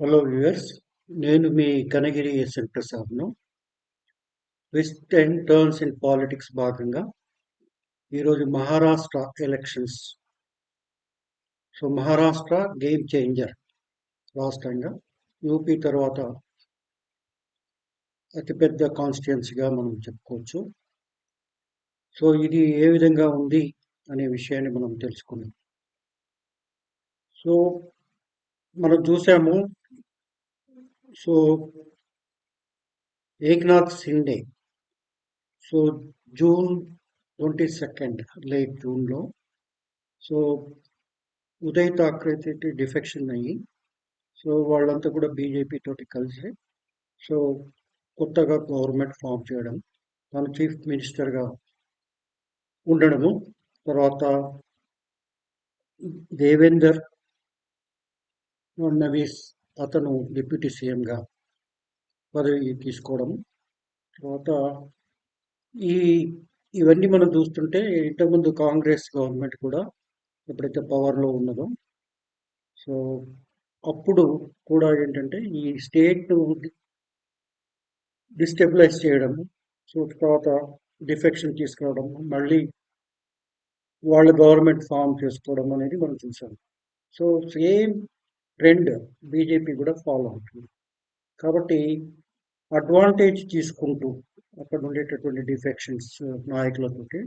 Hello viewers నేను మీ Kanagiri SN ప్రసాద్ను. Twist and turns in politics భాగంగా ఈరోజు Maharashtra elections so Maharashtra game changer రాష్ట్రంగా. యూపీ తర్వాత అతిపెద్ద కాన్స్టిట్యున్సీగా మనం చెప్పుకోవచ్చు. సో ఇది ఏ విధంగా ఉంది అనే విషయాన్ని మనం తెలుసుకున్నాం సో మనం చూసాము so Eknath Shinde so June twenty second late జూన్లో సో ఉదయ్ ఠాక్రే తోటి డిఫెక్షన్ అయ్యి సో వాళ్ళంతా కూడా బీజేపీ తోటి కలిసి సో కొత్తగా గవర్నమెంట్ ఫామ్ చేయడం తను చీఫ్ మినిస్టర్గా ఉండడము తర్వాత దేవేందర్ నవీస్ అతను డిప్యూటీ సీఎంగా పదవి తీసుకోవడం తర్వాత ఈ ఇవన్నీ మనం చూస్తుంటే ఇంతకుముందు కాంగ్రెస్ గవర్నమెంట్ కూడా ఎప్పుడైతే పవర్లో ఉన్నదో సో అప్పుడు కూడా ఏంటంటే ఈ స్టేట్ను డిస్టెబిలైజ్ చేయడం సో తర్వాత డిఫెక్షన్ తీసుకురావడం మళ్ళీ వాళ్ళ గవర్నమెంట్ ఫామ్ చేసుకోవడం అనేది మనం చూసాం. సో సేమ్ ట్రెండ్ బీజేపీ కూడా ఫాలో అవుతుంది. కాబట్టి అడ్వాంటేజ్ తీసుకుంటూ అక్కడ ఉండేటటువంటి డిఫెక్షన్స్ uh, నాయకులతోటి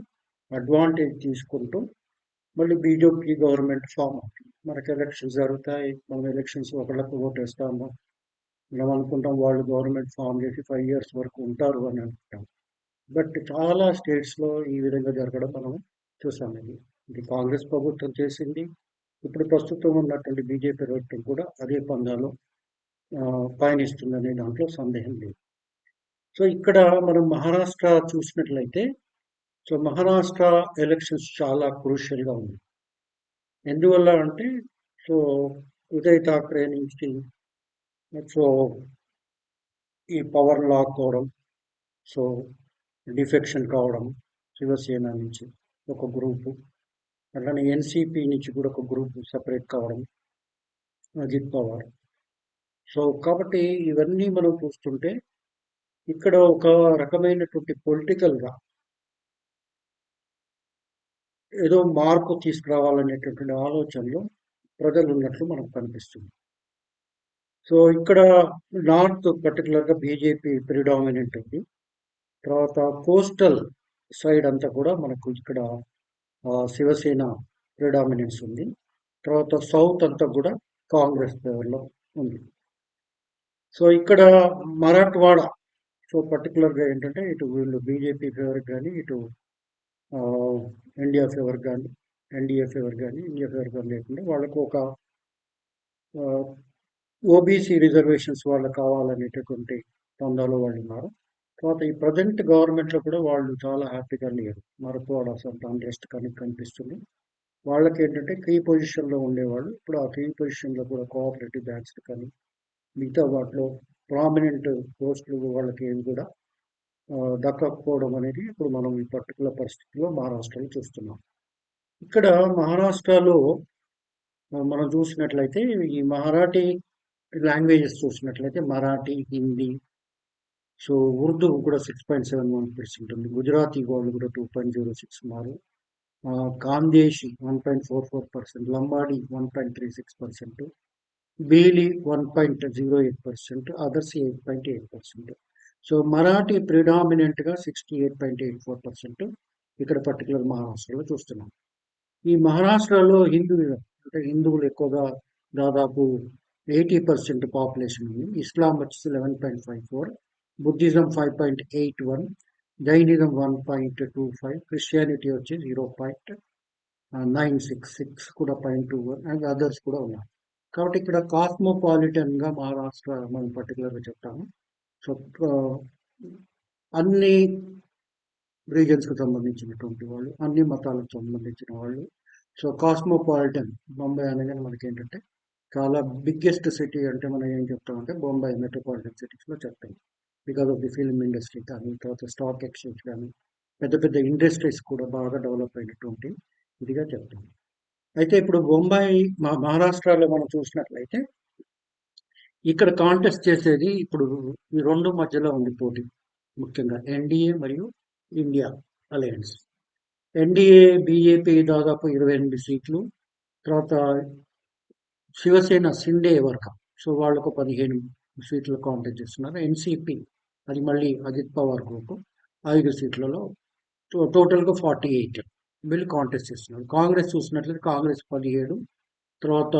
అడ్వాంటేజ్ తీసుకుంటూ మళ్ళీ బీజేపీ గవర్నమెంట్ ఫామ్ అవుతుంది. మనకి ఎలక్షన్స్ జరుగుతాయి. మనం ఎలక్షన్స్ ఒకళ్ళకు ఓటేస్తాము. మనం అనుకుంటాం వాళ్ళు గవర్నమెంట్ ఫామ్ చేసి ఫైవ్ ఇయర్స్ వరకు ఉంటారు అని అనుకుంటాం బట్ చాలా స్టేట్స్లో ఈ విధంగా జరగడం మనం చూసాం ఇది ఇది కాంగ్రెస్ ప్రభుత్వం చేసింది. ఇప్పుడు ప్రస్తుతం ఉన్నటువంటి బీజేపీ ప్రభుత్వం కూడా అదే పందాలో పయనిస్తుందనే దాంట్లో సందేహం లేదు. సో ఇక్కడ మనం మహారాష్ట్ర చూసినట్లయితే సో మహారాష్ట్ర ఎలక్షన్స్ చాలా క్రూషియల్గా ఉంది ఎందువల్ల అంటే సో ఉదయ్ ఠాక్రే నుంచి సో ఈ పవర్ లాక్ అవడం సో డిఫెక్షన్ కావడం శివసేన నుంచి ఒక గ్రూపు. అట్లానే ఎన్సిపి నుంచి కూడా ఒక గ్రూప్ సపరేట్ కావడం అజిత్ పవార్. సో కాబట్టి ఇవన్నీ మనం చూస్తుంటే ఇక్కడ ఒక రకమైనటువంటి పొలిటికల్గా ఏదో మార్పు తీసుకురావాలనేటటువంటి ఆలోచనలో ప్రజలు ఉన్నట్లు మనకు కనిపిస్తుంది. సో ఇక్కడ నార్త్ పర్టికులర్గా బీజేపీ ప్రిడామినెంట్ ఉంది. తర్వాత కోస్టల్ సైడ్ అంతా కూడా మనకు ఇక్కడ శివసేన ప్రిడామినెన్స్ ఉంది. తర్వాత సౌత్ అంతా కూడా కాంగ్రెస్ ఫేవర్లో ఉంది. సో ఇక్కడ మరాఠ్వాడ సో పర్టికులర్గా ఏంటంటే ఇటు వీళ్ళు బీజేపీ ఫేవర్ కానీ ఇటు ఇండియా ఫేవర్ కానీ ఎన్డీఏ ఫేవర్ కానీ ఇండియా ఫేవర్ కానీ లేకుండా వాళ్ళకు ఒక ఓబీసీ రిజర్వేషన్స్ వాళ్ళకి కావాలనేటటువంటి పొందాలో వాళ్ళు ఉన్నారు. తర్వాత ఈ ప్రజెంట్ గవర్నమెంట్లో కూడా వాళ్ళు చాలా హ్యాపీగా లేరు. మరొకవాడ అసలు రెస్ట్ కానీ కనిపిస్తుంది. వాళ్ళకి ఏంటంటే కీ పొజిషన్లో ఉండేవాళ్ళు. ఇప్పుడు ఆ కీ పొజిషన్లో కూడా కోఆపరేటివ్ బ్యాంక్స్ కానీ మిగతా వాటిలో ప్రామినెంట్ పోస్టులు వాళ్ళకి ఏమి కూడా దక్కకపోవడం అనేది ఇప్పుడు మనం ఈ పర్టికులర్ పరిస్థితిలో మహారాష్ట్రలో చూస్తున్నాం. ఇక్కడ మహారాష్ట్రలో మనం చూసినట్లయితే ఈ మరాఠీ లాంగ్వేజెస్ చూసినట్లయితే మరాఠీ హిందీ సో ఉర్దూ కూడా six point seven one percent ఉంది గుజరాతీ వాళ్ళు కూడా టూ పాయింట్ జీరో సిక్స్ ఉన్నారు. Khandeshi one point four four percent Lambadi one point three six percent Bhili one point zero eight percent others eight point eight percent so Marathi ప్రిడామినెంట్గా sixty eight point eight four percent ఇక్కడ particular మహారాష్ట్రలో చూస్తున్నాం. ఈ మహారాష్ట్రలో హిందూ అంటే హిందువులు ఎక్కువగా దాదాపు eighty percent population ఉంది. ఇస్లాం వచ్చేసి eleven point five four Buddhism five point eight one Jainism one point two five Christianity వచ్చి zero point nine six six కూడా point two one and others కూడా ఉన్నాయి. కాబట్టి ఇక్కడ కాస్మోపాలిటన్గా మహారాష్ట్ర మనం పర్టికులర్గా చెప్తాము. సో అన్ని రీజన్స్కి సంబంధించినటువంటి వాళ్ళు అన్ని మతాలకు సంబంధించిన వాళ్ళు. సో కాస్మోపాలిటన్ బొంబాయి అనగానే మనకి ఏంటంటే చాలా బిగ్గెస్ట్ సిటీ అంటే మనం ఏం చెప్తామంటే బొంబాయి మెట్రోపాలిటన్ సిటీస్లో చెప్తాం because of the film industry కానీ తర్వాత స్టాక్ ఎక్స్చేంజ్ కానీ పెద్ద పెద్ద ఇండస్ట్రీస్ కూడా బాగా డెవలప్ అయినటువంటి ఇదిగా చెప్తుంది అయితే ఇప్పుడు బొంబాయి మా మహారాష్ట్రలో మనం చూసినట్లయితే ఇక్కడ కాంటెస్ట్ చేసేది ఇప్పుడు ఈ రెండు మధ్యలో ఉంది పోటీ. ముఖ్యంగా ఎన్డీఏ మరియు ఇండియా అలయన్స్ ఎన్డీఏ బీజేపీ దాదాపు ఇరవై ఎనిమిది సీట్లు తర్వాత శివసేన సిండే వర్గం సో వాళ్ళకు పదిహేను సీట్లు కాంటెస్ట్ చేస్తున్నారు. ఎన్సిపి అది మళ్ళీ అజిత్ పవార్ గ్రూప్ ఐదు సీట్లలో టో- టోటల్గా ఫార్టీ ఎయిట్. వీళ్ళు కాంటెస్ట్ చేస్తున్నారు. కాంగ్రెస్ చూసినట్లయితే కాంగ్రెస్ పదిహేడు తర్వాత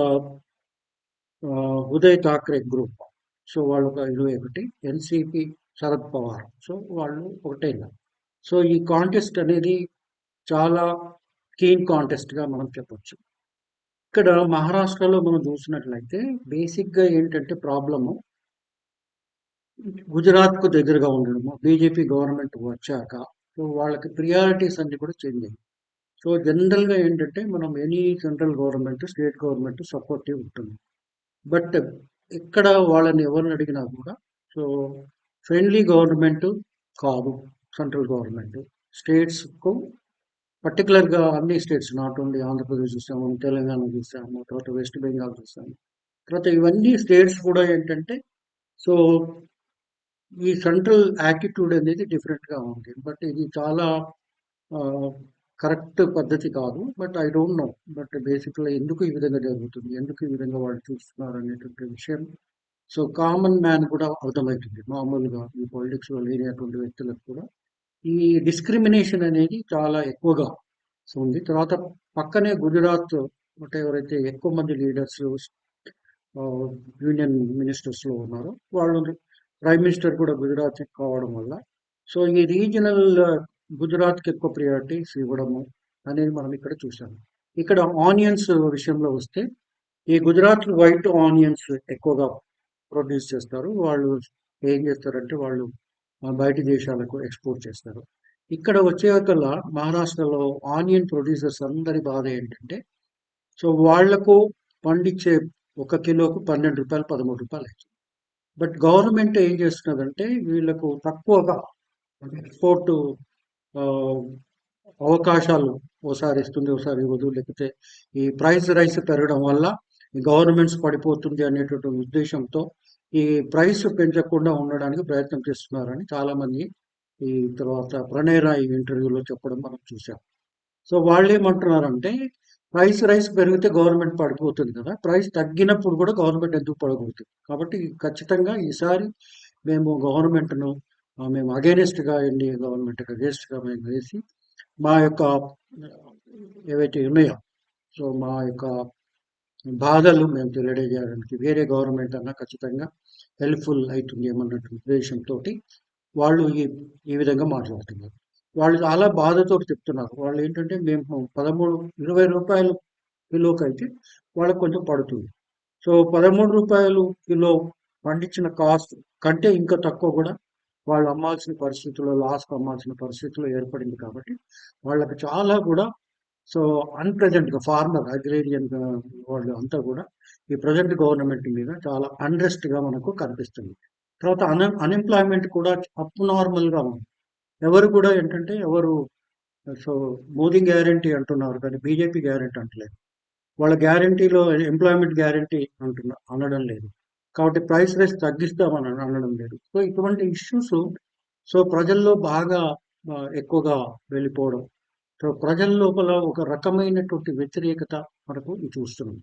ఉదయ్ థాక్రే గ్రూప్. సో వాళ్ళు ఒక ఇరవై ఒకటి ఎన్సిపి శరద్ పవార్. సో వాళ్ళు ఒకటే సో ఈ కాంటెస్ట్ అనేది చాలా కీన్ కాంటెస్ట్గా మనం చెప్పొచ్చు. ఇక్కడ మహారాష్ట్రలో మనం చూసినట్లయితే బేసిక్గా ఏంటంటే ప్రాబ్లము గుజరాత్కు దగ్గరగా ఉండడము బీజేపీ గవర్నమెంట్ వచ్చాక సో వాళ్ళకి ప్రియారిటీస్ అన్ని కూడా చేంజ్ అయ్యాయి. సో జనరల్గా ఏంటంటే మనం any central government state government supportive ఉంటుంది. బట్ ఇక్కడ వాళ్ళని ఎవరిని అడిగినా కూడా సో ఫ్రెండ్లీ గవర్నమెంట్ కాదు సెంట్రల్ గవర్నమెంట్ స్టేట్స్కు పర్టికులర్గా అన్ని స్టేట్స్ నాట్ ఓన్లీ ఆంధ్రప్రదేశ్ చూసాము తెలంగాణ చూసాము తర్వాత వెస్ట్ బెంగాల్ చూసాము. తర్వాత ఇవన్నీ స్టేట్స్ కూడా ఏంటంటే సో ఈ సెంట్రల్ యాటిట్యూడ్ అనేది డిఫరెంట్గా ఉంది. బట్ ఇది చాలా కరెక్ట్ పద్ధతి కాదు. But I don't know. But బేసిక్గా ఎందుకు ఈ విధంగా జరుగుతుంది? ఎందుకు ఈ విధంగా వాళ్ళు చూస్తున్నారు అనేటువంటి విషయం. సో కామన్ మ్యాన్ కూడా అర్థమవుతుంది. మామూలుగా ఈ పొలిటిక్స్లో లేనటువంటి వ్యక్తులకు కూడా. ఈ డిస్క్రిమినేషన్ అనేది చాలా ఎక్కువగా ఉంది. తర్వాత పక్కనే గుజరాత్ అంటే ఎవరైతే ఎక్కువ మంది లీడర్స్ యూనియన్ మినిస్టర్స్లో ఉన్నారో వాళ్ళు ప్రైమ్ మినిస్టర్ కూడా గుజరాత్ కావడం వల్ల. సో ఈ రీజనల్ గుజరాత్కి ఎక్కువ ప్రియారిటీస్ ఇవ్వడము అనేది మనం ఇక్కడ చూసాము ఇక్కడ ఆనియన్స్ విషయంలో వస్తే ఈ గుజరాత్ వైట్ ఆనియన్స్ ఎక్కువగా ప్రొడ్యూస్ చేస్తారు. వాళ్ళు ఏం చేస్తారంటే వాళ్ళు బయట దేశాలకు ఎక్స్పోర్ట్ చేస్తారు. ఇక్కడ వచ్చేకల్లా మహారాష్ట్రలో ఆనియన్ ప్రొడ్యూసర్స్ అందరి బాధ ఏంటంటే సో వాళ్ళకు పండించే ఒక కిలోకు పన్నెండు రూపాయలు పదమూడు రూపాయలు అవుతుంది బట్ గవర్నమెంట్ ఏం చేస్తున్నదంటే వీళ్ళకు తక్కువగా ఎక్స్పోర్ట్ అవకాశాలు ఓసారి ఇస్తుంది ఓసారి ఇవ్వదు. లేకపోతే ఈ ప్రైస్ రైస్ పెరగడం వల్ల ఈ గవర్నమెంట్స్ పడిపోతుంది అనేటువంటి ఉద్దేశంతో ఈ ప్రైస్ పెంచకుండా ఉండడానికి ప్రయత్నం చేస్తున్నారని చాలామంది ఈ తర్వాత ప్రణయ్ రాయ్ ఇంటర్వ్యూలో చెప్పడం మనం చూసాం సో వాళ్ళు ఏమంటున్నారంటే ప్రైస్ రైస్ పెరిగితే గవర్నమెంట్ పడిపోతుంది కదా. ప్రైస్ తగ్గినప్పుడు కూడా గవర్నమెంట్ ఎందుకు పడకూడదు? కాబట్టి ఖచ్చితంగా ఈసారి మేము గవర్నమెంట్ను మేము అగేనెస్ట్గా ఎన్డీఏ గవర్నమెంట్ అగేనెస్ట్గా మేము వేసి మా యొక్క ఏవైతే ఉన్నాయో సో మా యొక్క బాధలు మేము తెలియజేయడానికి వేరే గవర్నమెంట్ అన్నా ఖచ్చితంగా హెల్ప్ఫుల్ అవుతుంది ఏమన్నటువంటి ఉద్దేశంతో వాళ్ళు ఈ ఈ విధంగా మాట్లాడుతున్నారు. వాళ్ళు చాలా బాధతో చెప్తున్నారు. వాళ్ళు ఏంటంటే మేము పదమూడు ఇరవై రూపాయలు కిలోకి అయితే వాళ్ళకి కొంచెం పడుతుంది. సో పదమూడు రూపాయలు కిలో పండించిన కాస్ట్ కంటే ఇంకా తక్కువ కూడా వాళ్ళు అమ్మాల్సిన పరిస్థితుల్లో లాస్కి అమ్మాల్సిన పరిస్థితుల్లో ఏర్పడింది కాబట్టి వాళ్ళకి చాలా కూడా సో అన్ప్రెజెంట్గా ఫార్మర్ అగ్రేరియన్ వాళ్ళు అంతా కూడా ఈ ప్రజెంట్ గవర్నమెంట్ మీద చాలా అన్రెస్ట్గా మనకు కనిపిస్తుంది. తర్వాత అన్ అన్ఎంప్లాయ్మెంట్ కూడా అప్ నార్మల్గా ఉంది. ఎవరు కూడా ఏంటంటే ఎవరు సో మోదీ గ్యారంటీ అంటున్నారు కానీ బీజేపీ గ్యారంటీ అంటలేదు. వాళ్ళ గ్యారంటీలో ఎంప్లాయ్మెంట్ గ్యారంటీ అంటున్నా అనడం లేదు. కాబట్టి ప్రైస్ రైస్ తగ్గిస్తామని అనడం లేదు. సో ఇటువంటి ఇష్యూస్ సో ప్రజల్లో బాగా ఎక్కువగా వెళ్ళిపోవడం. సో ప్రజల లోపల ఒక రకమైనటువంటి వ్యతిరేకత మనకు ఇది చూస్తున్నాం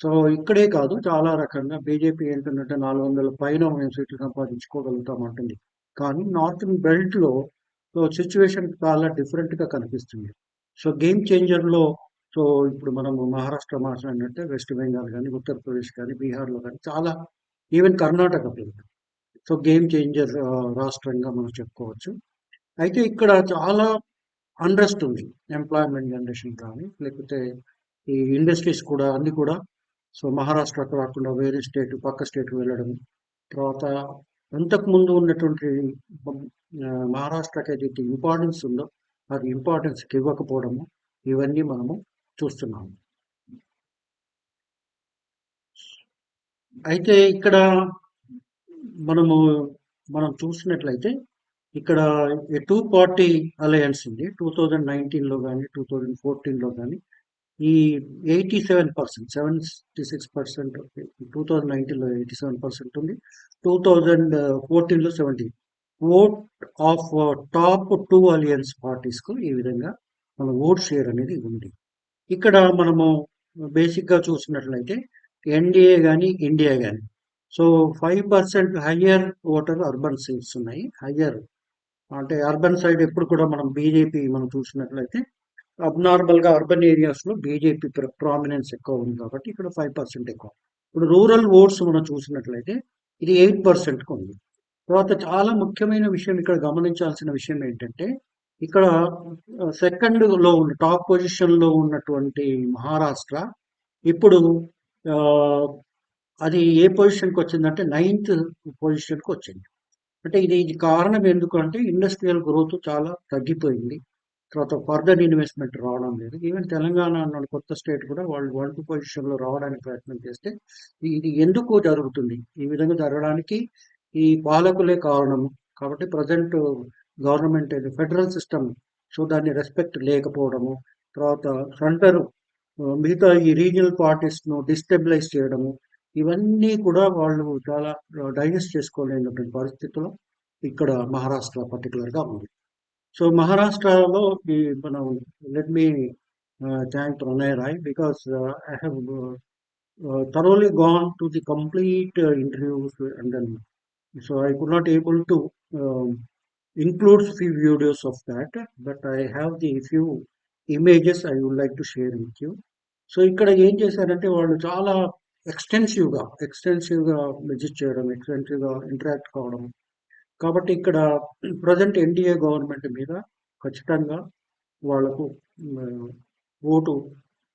సో ఇక్కడే కాదు చాలా రకంగా బీజేపీ ఏంటంటే నాలుగు వందల పైన మేము సీట్లు సంపాదించుకోగలుగుతాం అంటుంది. కానీ నార్త్ బెల్ట్లో సో సిచ్యువేషన్ చాలా డిఫరెంట్గా కనిపిస్తుంది. సో గేమ్ చేంజర్లో సో ఇప్పుడు మనము మహారాష్ట్ర మాట్లాడినట్టే వెస్ట్ బెంగాల్ కానీ ఉత్తరప్రదేశ్ కానీ బీహార్లో కానీ చాలా ఈవెన్ కర్ణాటక పేరు సో గేమ్ చేంజర్ రాష్ట్రంగా మనం చెప్పుకోవచ్చు. అయితే ఇక్కడ చాలా అండ్రెస్ట్ ఉంది. ఎంప్లాయ్మెంట్ జనరేషన్ కానీ లేకపోతే ఈ ఇండస్ట్రీస్ కూడా అన్నీ కూడా. సో మహారాష్ట్రకు రాకుండా వేరే స్టేట్ పక్క స్టేట్ వెళ్ళడం తర్వాత ముందు ఉన్నటువంటి మహారాష్ట్రకి ఏదైతే ఇంపార్టెన్స్ ఉందో అది ఇంపార్టెన్స్కి ఇవ్వకపోవడము ఇవన్నీ మనము చూస్తున్నాము. అయితే ఇక్కడ మనము మనం చూసినట్లయితే ఇక్కడ టూ పార్టీ అలయన్స్ ఉంది. టూ థౌజండ్ నైన్టీన్లో కానీ టూ థౌజండ్ ఫోర్టీన్లో కానీ ఈ eighty seven percent seventy six percent two thousand నైన్టీన్లో ఎయిటీ సెవెన్ పర్సెంట్ ఉంది. టూ థౌజండ్ ఫోర్టీన్లో seventy vote of top two alliance పార్టీస్కు ఈ విధంగా మన ఓట్ షేర్ అనేది ఉంది. ఇక్కడ మనము బేసిక్గా చూసినట్లయితే ఎన్డీఏ కానీ ఇండియా కానీ so five percent higher voter urban seats ఉన్నాయి. హయ్యర్ అంటే అర్బన్ సైడ్ ఎప్పుడు కూడా మనం బీజేపీ మనం చూసినట్లయితే అబ్నార్మల్గా అర్బన్ ఏరియాస్లో బీజేపీ ప్రామినెన్స్ ఎక్కువ ఉంది కాబట్టి ఇక్కడ ఫైవ్ పర్సెంట్ ఎక్కువ. ఇప్పుడు రూరల్ ఓట్స్ మనం చూసినట్లయితే ఇది ఎయిట్ పర్సెంట్ ఉంది. తర్వాత చాలా ముఖ్యమైన విషయం ఇక్కడ గమనించాల్సిన విషయం ఏంటంటే ఇక్కడ సెకండ్లో ఉన్న టాప్ పొజిషన్లో ఉన్నటువంటి మహారాష్ట్ర ఇప్పుడు అది ఏ పొజిషన్కి వచ్చిందంటే నైన్త్ పొజిషన్కి వచ్చింది. అంటే ఇది ఇది కారణం ఎందుకు అంటే ఇండస్ట్రియల్ గ్రోత్ చాలా తగ్గిపోయింది. తర్వాత ఫర్దర్ ఇన్వెస్ట్మెంట్ రావడం లేదు. ఈవెన్ తెలంగాణ అన్న కొత్త స్టేట్ కూడా వాళ్ళు వన్ పొజిషన్లో రావడానికి ప్రయత్నం చేస్తే ఇది ఎందుకు జరుగుతుంది? ఈ విధంగా జరగడానికి ఈ పాలకులే కారణము కాబట్టి present government federal system so దాన్ని రెస్పెక్ట్ లేకపోవడము తర్వాత సెంటర్ మిగతా ఈ రీజనల్ పార్టీస్ను డిస్టెబిలైజ్ చేయడము ఇవన్నీ కూడా వాళ్ళు చాలా డైజెస్ట్ చేసుకోలేనటువంటి పరిస్థితులు ఇక్కడ మహారాష్ట్ర పర్టికులర్గా ఉంది. సో మహారాష్ట్రలో ఈ మనం let me thank Pranay Roy because I have thoroughly gone to the complete interviews and then so I could not able to include few videos of that but I have the few images I would like to share with you so ఇక్కడ ఏం చేశారంటే వాళ్ళు చాలా ఎక్స్టెన్సివ్గా ఎక్స్టెన్సివ్గా visit చేయడం ఎక్స్టెన్సివ్గా interact కావడం కాబట్టి ఇక్కడ present NDA government మీద ఖచ్చితంగా వాళ్ళకు ఓటు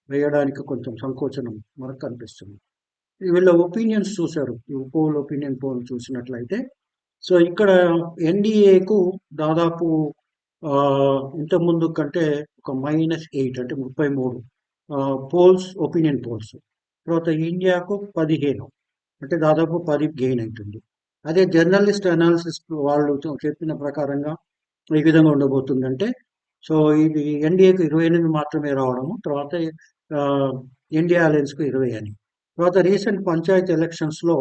వేయడానికి కొంచెం సంకోచనం మనకు కనిపిస్తుంది. వీళ్ళ ఒపీనియన్స్ చూశారు. ఈ పోల్ ఒపీనియన్ పోల్ చూసినట్లయితే. సో ఇక్కడ ఎన్డీఏకు దాదాపు ఇంతకుముందు కంటే ఒక మైనస్ ఎయిట్ అంటే ముప్పై మూడు పోల్స్ ఒపీనియన్ పోల్స్ తర్వాత ఇండియాకు పదిహేను అంటే దాదాపు పది గెయిన్ అవుతుంది అదే జర్నలిస్ట్ అనాలిసిస్ వాళ్ళు చెప్పిన ప్రకారంగా ఈ విధంగా ఉండబోతుందంటే సో ఇది ఎన్డీఏకు ఇరవై ఎనిమిది మాత్రమే రావడము తర్వాత ఇండియా అలయన్స్కు ఇరవై అని. తర్వాత రీసెంట్ పంచాయతీ ఎలక్షన్స్లో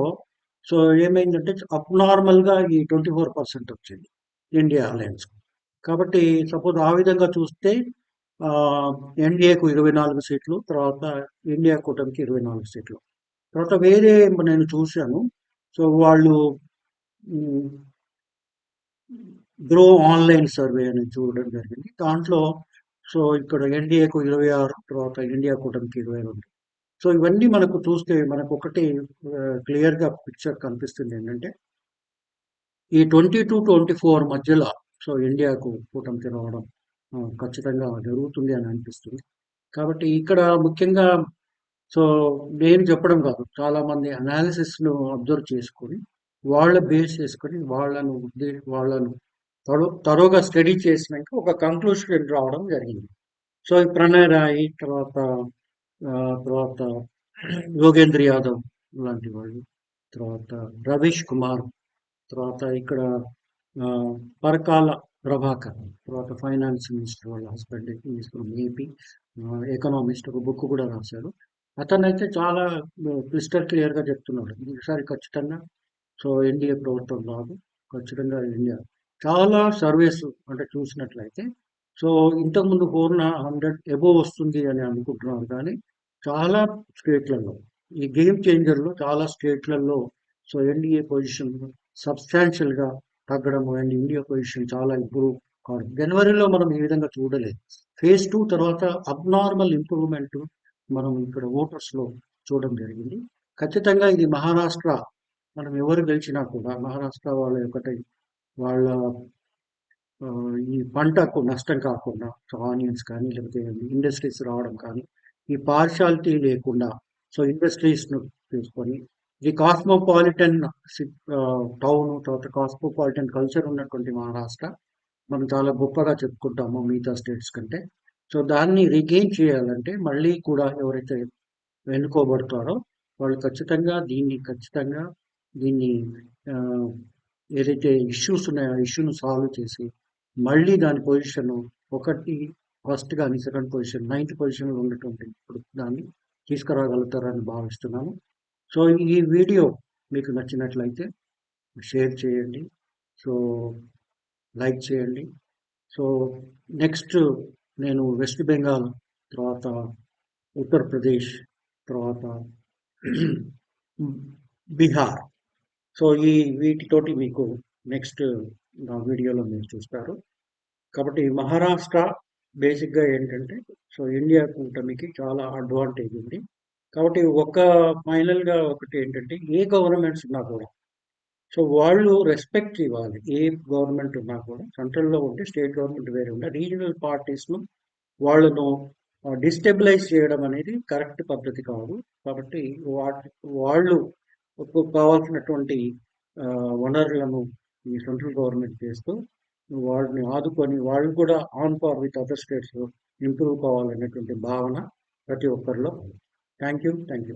సో ఏమైందంటే అబ్నార్మల్గా ఈ ట్వంటీ ఫోర్ పర్సెంట్ వచ్చింది ఇండియా అలయన్స్ కాబట్టి సపోజ్ ఆ విధంగా చూస్తే ఎన్డీఏకు ఇరవై నాలుగు సీట్లు తర్వాత ఇండియా కూటమికి ఇరవై నాలుగు సీట్లు. తర్వాత వేరే నేను చూశాను సో వాళ్ళు గ్రో ఆన్లైన్ సర్వే అనేది చూడడం జరిగింది. దాంట్లో సో ఇక్కడ ఎన్డీఏకు ఇరవై ఆరు తర్వాత ఇండియా కూటమికి ఇరవై రెండు. సో ఇవన్నీ మనకు చూస్తే మనకు ఒకటి క్లియర్గా పిక్చర్ కనిపిస్తుంది ఏంటంటే ఈ ట్వంటీ టు ట్వంటీ ఫోర్ మధ్యలో సో ఇండియాకు కూటమికి రావడం ఖచ్చితంగా జరుగుతుంది అని అనిపిస్తుంది. కాబట్టి ఇక్కడ ముఖ్యంగా సో నేను చెప్పడం కాదు చాలామంది అనాలిసిస్ను అబ్జర్వ్ చేసుకొని వాళ్ళ బేస్ చేసుకొని వాళ్ళను వాళ్ళను తరో తరోగా స్టడీ చేసినాక ఒక కంక్లూషన్ రావడం జరిగింది. సో ప్రణయ్ రాయ్ తర్వాత తర్వాత యోగేంద్ర యాదవ్ లాంటి వాళ్ళు తర్వాత రవీష్ కుమార్ తర్వాత ఇక్కడ పరకాల ప్రభాకర్ తర్వాత ఫైనాన్స్ మినిస్టర్ వాళ్ళ హస్బెండ్ మినిస్టర్ ఏపీ ఎకనామిస్ట్ ఒక బుక్ కూడా రాశారు అతనైతే చాలా క్లిస్టర్ క్లియర్గా చెప్తున్నాడు. ఈసారి ఖచ్చితంగా సో ఎన్డీఏ ప్రభుత్వం రాదు ఖచ్చితంగా ఇండియా. చాలా సర్వేస్ అంటే చూసినట్లయితే సో ఇంతకుముందు ఫోర్ హండ్రెడ్ ఎబో వస్తుంది అని అనుకుంటున్నాను కానీ చాలా స్టేట్లలో ఈ గేమ్ చేంజర్లో చాలా స్టేట్లలో సో ఎన్డీఏ పొజిషన్ సబ్స్టాన్షియల్గా తగ్గడం అండ్ ఇండియా పొజిషన్ చాలా ఇంప్రూవ్ కావడం. జనవరిలో మనం ఈ విధంగా చూడలేదు. ఫేజ్ టూ తర్వాత అబ్నార్మల్ ఇంప్రూవ్మెంట్ మనం ఇక్కడ ఓటర్స్లో చూడడం జరిగింది. ఖచ్చితంగా ఇది మహారాష్ట్ర మనం ఎవరు గెలిచినా కూడా మహారాష్ట్ర వాళ్ళ ఒకటి వాళ్ళ ఈ పంటకు నష్టం కాకుండా ఆనియన్స్ కానీ లేకపోతే ఇండస్ట్రీస్ రావడం కానీ ఈ పార్షాలిటీ లేకుండా సో ఇండస్ట్రీస్ను తీసుకొని ఇది కాస్మోపాలిటన్ టౌన్ తర్వాత కాస్మోపాలిటన్ కల్చర్ ఉన్నటువంటి మహారాష్ట్ర మనం చాలా గొప్పగా చెప్పుకుంటాము మిగతా స్టేట్స్ కంటే. సో దాన్ని రిగెయిన్ చేయాలంటే మళ్ళీ కూడా ఎవరైతే ఎన్నుకోబడతారో వాళ్ళు ఖచ్చితంగా దీన్ని ఖచ్చితంగా దీన్ని ఏదైతే ఇష్యూస్ ఉన్నాయో ఆ ఇష్యూను సాల్వ్ చేసి మళ్ళీ దాని పొజిషన్ ఒకటి ఫస్ట్ కానీ సెకండ్ పొజిషన్ నైన్త్ పొజిషన్లో ఉన్నటువంటి ఇప్పుడు దాన్ని తీసుకురాగలుగుతారని భావిస్తున్నాను సో ఈ వీడియో మీకు నచ్చినట్లయితే షేర్ చేయండి. సో లైక్ చేయండి. సో నెక్స్ట్ నేను వెస్ట్ బెంగాల్ తర్వాత ఉత్తరప్రదేశ్ తర్వాత బీహార్ సో ఈ వీటితోటి మీకు నెక్స్ట్ నా వీడియోలో మీరు చూస్తారు. కాబట్టి మహారాష్ట్ర బేసిక్గా ఏంటంటే సో ఇండియా కూటమికి చాలా అడ్వాంటేజ్ ఉంది. కాబట్టి ఒక ఫైనల్గా ఒకటి ఏంటంటే ఏ గవర్నమెంట్స్ ఉన్నా కూడా సో వాళ్ళు రెస్పెక్ట్ ఇవ్వాలి. ఏ గవర్నమెంట్ ఉన్నా కూడా సెంట్రల్లో ఉంటే స్టేట్ గవర్నమెంట్ వేరే ఉంటే రీజనల్ పార్టీస్ను వాళ్ళను డిస్టెబిలైజ్ చేయడం అనేది కరెక్ట్ పద్ధతి కాదు. కాబట్టి వాటి వాళ్ళు కావాల్సినటువంటి వనరులను ఈ సెంట్రల్ గవర్నమెంట్ చేస్తూ వాళ్ళని ఆదుకొని వాళ్ళు కూడా on par with other states improve కావాలనేటువంటి భావన ప్రతి ఒక్కరిలో. Thank you. Thank you.